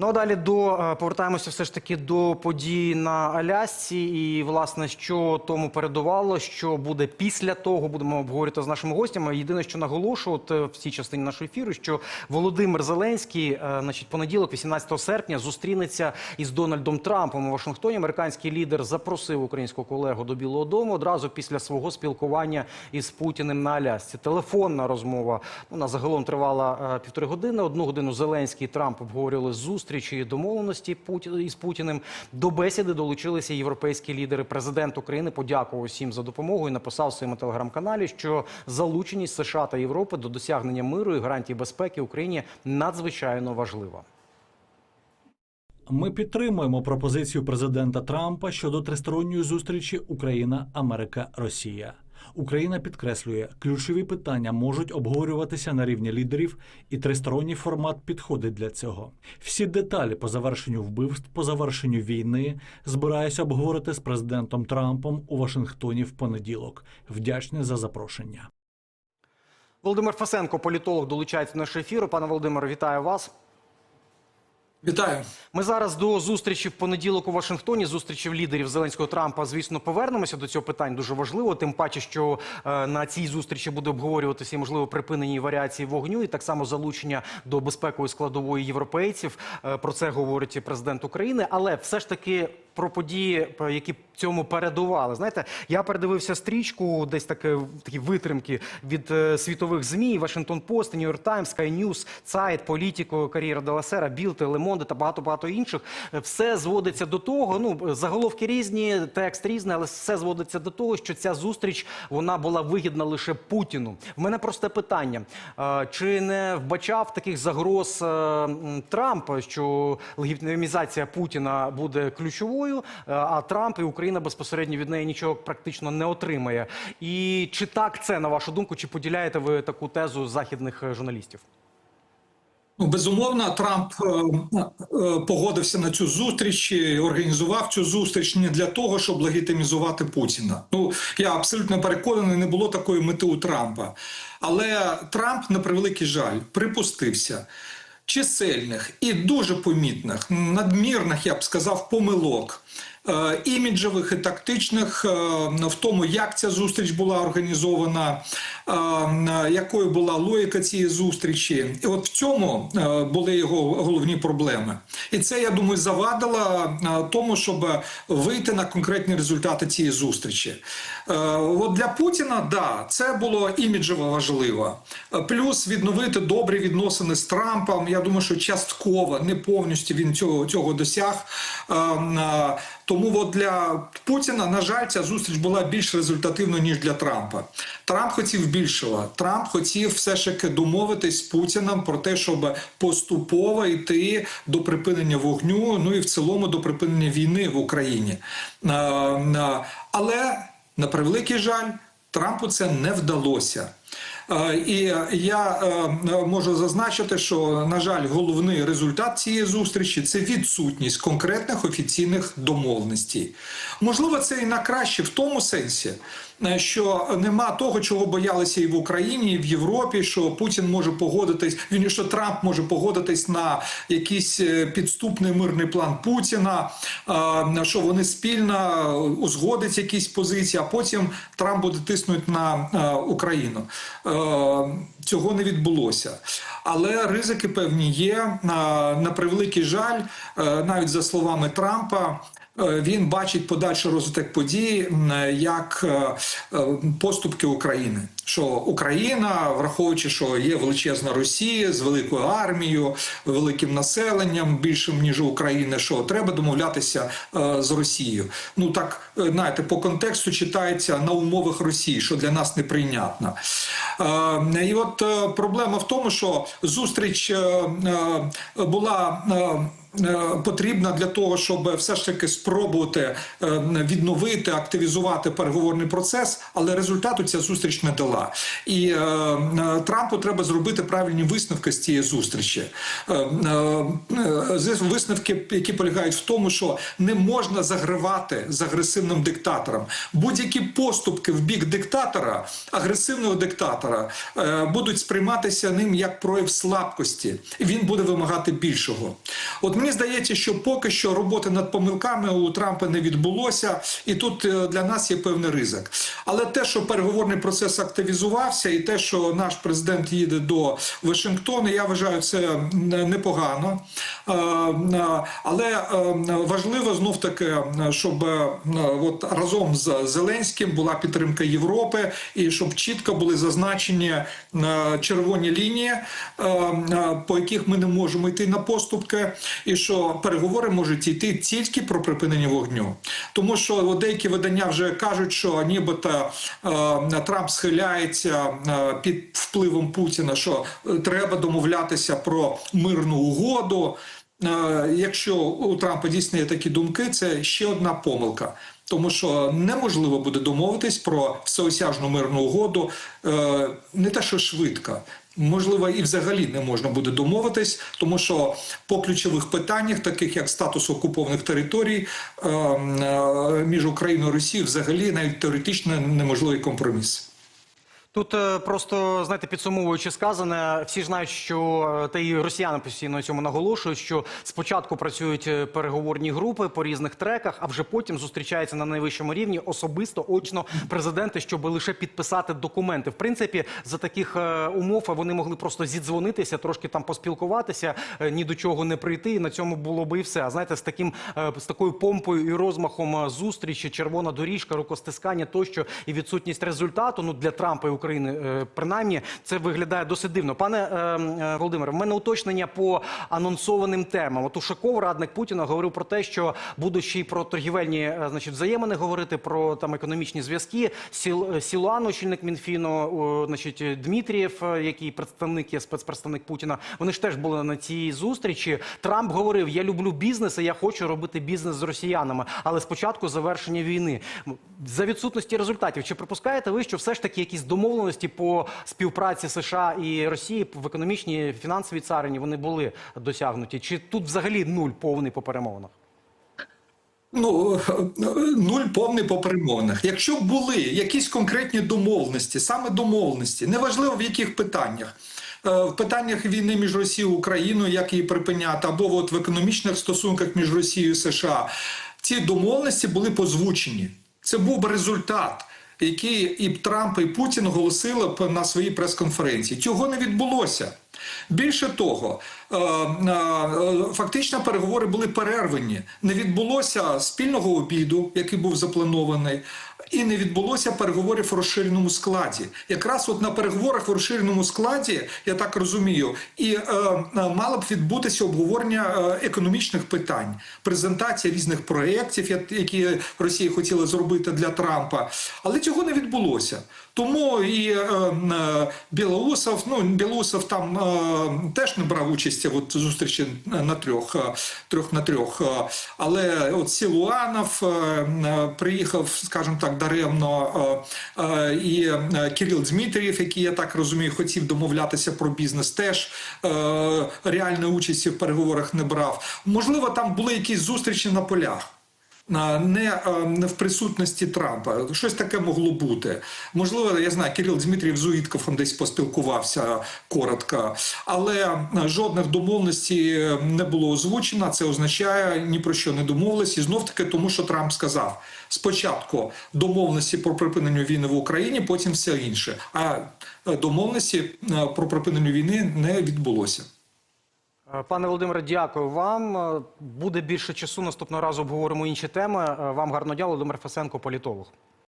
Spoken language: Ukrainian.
Ну а далі до е, повертаємося все ж таки до подій на Алясці, і власне що тому передувало, що буде після того, будемо обговорювати з нашими гостями. Єдине, що наголошу, от е, в цій частині нашого ефіру, що Володимир Зеленський, е, значить, понеділок, 18 серпня, зустрінеться із Дональдом Трампом у Вашингтоні. Американський лідер запросив українського колегу до Білого Дому одразу після свого спілкування із Путіним на Алясці. Телефонна розмова вона загалом тривала півтори години. Одну годину Зеленський і Трамп обговорювали зустрічі і домовленості із Путіним. До бесіди долучилися європейські лідери. Президент України подякував всім за допомогу і написав в своєму телеграм-каналі, що залученість США та Європи до досягнення миру і гарантій безпеки Україні надзвичайно важлива. Ми підтримуємо пропозицію президента Трампа щодо тристоронньої зустрічі Україна, Америка, Росія. Україна підкреслює, ключові питання можуть обговорюватися на рівні лідерів, і тристоронній формат підходить для цього. Всі деталі по завершенню вбивств, по завершенню війни збираюся обговорити з президентом Трампом у Вашингтоні в понеділок. Вдячний за запрошення. Володимир Фасенко, політолог, долучається до нашого ефіру. Пане Володимире, вітаю вас. Вітаю. Ми зараз до зустрічі в понеділок у Вашингтоні, зустрічі лідерів Зеленського Трампа. Звісно, повернемося до цього питань. Дуже важливо. Тим паче, що е, на цій зустрічі буде обговорюватися можливо припинені варіації вогню, і так само залучення до безпекової складової європейців. Е, про це говорить президент України. Але все ж таки про події, які цьому передували. Знаєте, я передивився стрічку, десь таке такі витримки від е, світових змі: Вашингтон Пост, Нью-Йорк Таймс, Sky News, Цайт, Політіко, Кар'єра Деласера, Білте, Лемонде та багато багато інших. Е, Все зводиться до того. Ну заголовки різні, текст різний, але все зводиться до того, що ця зустріч вона була вигідна лише Путіну. В мене просте питання: Е, чи не вбачав таких загроз е, Трамп, що легітимізація Путіна буде ключовою, е, а Трамп і Україна безпосередньо від неї нічого практично не отримає? І чи так це на вашу думку? Чи поділяєте ви таку тезу західних е, журналістів? Ну, безумовно, Трамп е, погодився на цю зустріч, і організував цю зустріч не для того, щоб легітимізувати Путіна. Ну я абсолютно переконаний, не було такої мети у Трампа. Але Трамп, на превеликий жаль, припустився чисельних і дуже помітних, надмірних, я б сказав, помилок. Е, Іміджевих і тактичних е, в тому, як ця зустріч була організована, е, якою була логіка цієї зустрічі, і от в цьому були його головні проблеми. І це я думаю завадило тому, щоб вийти на конкретні результати цієї зустрічі. От для Путіна, да, це було іміджево важливо. Плюс відновити добрі відносини з Трампом. Я думаю, що частково, не повністю він цього, цього досяг. Тому от для Путіна, на жаль, ця зустріч була більш результативною, ніж для Трампа. Трамп хотів більшого. Трамп хотів все ж таки домовитись з Путіним про те, щоб поступово йти до припинення вогню, ну і в цілому до припинення війни в Україні. Е, е, Але на превеликий жаль, Трампу це не вдалося. Е, І я е, можу зазначити, що на жаль, головний результат цієї зустрічі це відсутність конкретних офіційних домовленостей. Можливо, це і на краще в тому сенсі, е, що нема того, чого боялися і в Україні, і в Європі, що Путін може погодитись, він що Трамп може погодитись на якийсь підступний мирний план Путіна, що вони спільно узгодять якісь позиції, а потім Трамп буде тиснути на Україну. Е, Цього не відбулося, але ризики певні є. На, на превеликий жаль, е, навіть за словами Трампа. е, Він бачить подальший розвиток подій як е, е, поступки України. Що Україна, враховуючи, що є величезна Росія з великою армією, великим населенням, більшим ніж України, що треба домовлятися е, з Росією. Ну так е, знаєте, по контексту читається на умовах Росії, що для нас неприйнятно. Е, І от е, проблема в тому, що зустріч е, е, була. е, е, Потрібна для того, щоб все ж таки спробувати е, відновити, активізувати переговорний процес, але результату ця зустріч не дала. Мета. І е, е, Трампу треба зробити правильні висновки з цієї зустрічі. Е, е, е, висновки, які полягають в тому, що не можна загравати з агресивним диктатором. Будь-які поступки в бік диктатора, агресивного диктатора, е, будуть сприйматися ним як прояв слабкості. Він буде вимагати більшого. От мені здається, що поки що роботи над помилками у Трампа не відбулося, і тут е, для нас є певний ризик. Але те, що переговорний процес активізувався, і те, що наш президент їде до Вашингтона, я вважаю, це непогано. Е, е, Але е, важливо знов таки, щоб от разом з Зеленським була підтримка Європи, і щоб чітко були зазначені червоні лінії, по яких ми не можемо йти на поступки, і що переговори можуть йти тільки про припинення вогню. Тому що деякі видання вже кажуть, що нібито Трамп схиляється е, під впливом Путіна, що е, треба домовлятися про мирну угоду. Е, Якщо у Трампа дійсно є такі думки, це ще одна помилка. Тому що неможливо буде домовитись про всеосяжну мирну угоду не те, що швидко. Можливо, і взагалі не можна буде домовитись, тому що по ключових питаннях, таких як статус окупованих територій між Україною і Росією, взагалі навіть теоретично неможливий компроміс. Тут е, просто знаєте, підсумовуючи сказане, всі знають, що е, та і росіяни постійно цьому наголошують, що спочатку працюють е, переговорні групи по різних треках, а вже потім зустрічаються на найвищому рівні особисто очно президенти, щоб лише підписати документи. В принципі, за таких умов вони могли просто зідзвонитися, трошки там поспілкуватися, ні до чого не прийти. І на цьому було би і все. А знаєте, з таким з такою помпою і розмахом зустрічі, червона доріжка, рукостискання тощо і відсутність результату. Ну для Трампа і України, е, принаймні, це виглядає досить дивно. Пане е, е, Володимире, в мене уточнення по анонсованим темам. От Ушаков, радник Путіна, говорив про те, що будуть ще й про торгівельні значить, взаємини говорити, про там економічні зв'язки. Сіл Сілуан, очільник Мінфіну, значить Дмитрієв, який представник є спецпредставник Путіна. Вони ж теж були на цій зустрічі. Трамп говорив: Я люблю бізнес, і я хочу робити бізнес з росіянами, але спочатку завершення війни. За відсутності результатів, чи припускаєте ви, що все ж таки якісь домовленості по співпраці США і Росії в економічній фінансовій царині вони були досягнуті? Чи тут взагалі нуль повний по перемовинах? Ну, нуль повний по перемовинах. Якщо були якісь конкретні домовленості, саме домовленості, неважливо в яких питаннях. Е, В питаннях війни між Росією і Україною, як її припиняти, або от в економічних стосунках між Росією і США, ці домовленості були позвучені. Це був би результат, який і Трамп, і Путін голосили б на своїй прес-конференції. Цього не відбулося. Більше того, е, е, фактично переговори були перервані. Не відбулося спільного обіду, який був запланований, і не відбулося переговорів в розширеному складі. Якраз от на переговорах в розширеному складі, я так розумію, і е, е, мало б відбутися обговорення е, економічних питань, презентація різних проєктів, які Росія хотіла зробити для Трампа, але цього не відбулося. Тому і е, е, Білоусов, ну Білоусов там е, теж не брав участі от зустрічі на трьох, е, трьох на трьох. Але от Сілуанов е, приїхав, скажімо так, даремно, е, е, і е, Кирил Дмитрієв, який я так розумію, хотів домовлятися про бізнес, теж реальної участі в переговорах не брав. Можливо, там були якісь зустрічі на полях. Не, в присутності Трампа. Щось таке могло бути. Можливо, я знаю, Кирил Дмитрієв з Уїткофом десь поспілкувався коротко, але жодних домовленостей е, не було озвучено. Це означає ні про що не домовились. І знов таки тому, що Трамп сказав: спочатку домовленості про припинення війни в Україні, потім все інше. А е, домовленості е, про припинення війни не відбулося. Е, Пане Володимире, дякую вам. Е, Буде більше часу. Наступного разу обговоримо інші теми. Е, Вам гарно дякую. Володимир Фесенко, політолог.